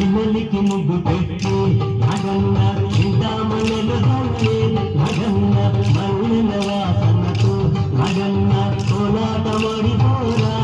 ఇవలికి ముగ్గు పెట్టి అగన్న చింతామణులు తల్లి కోలాటమాడి పోరా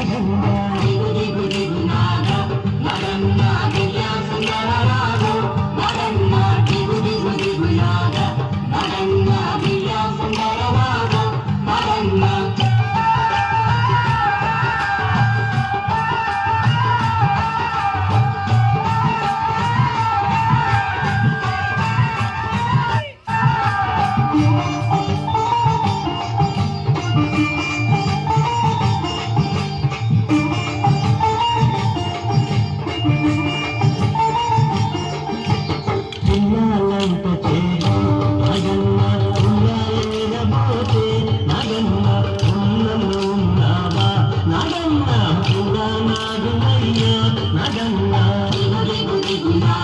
Thank you. నగమ్మ నగమ్మ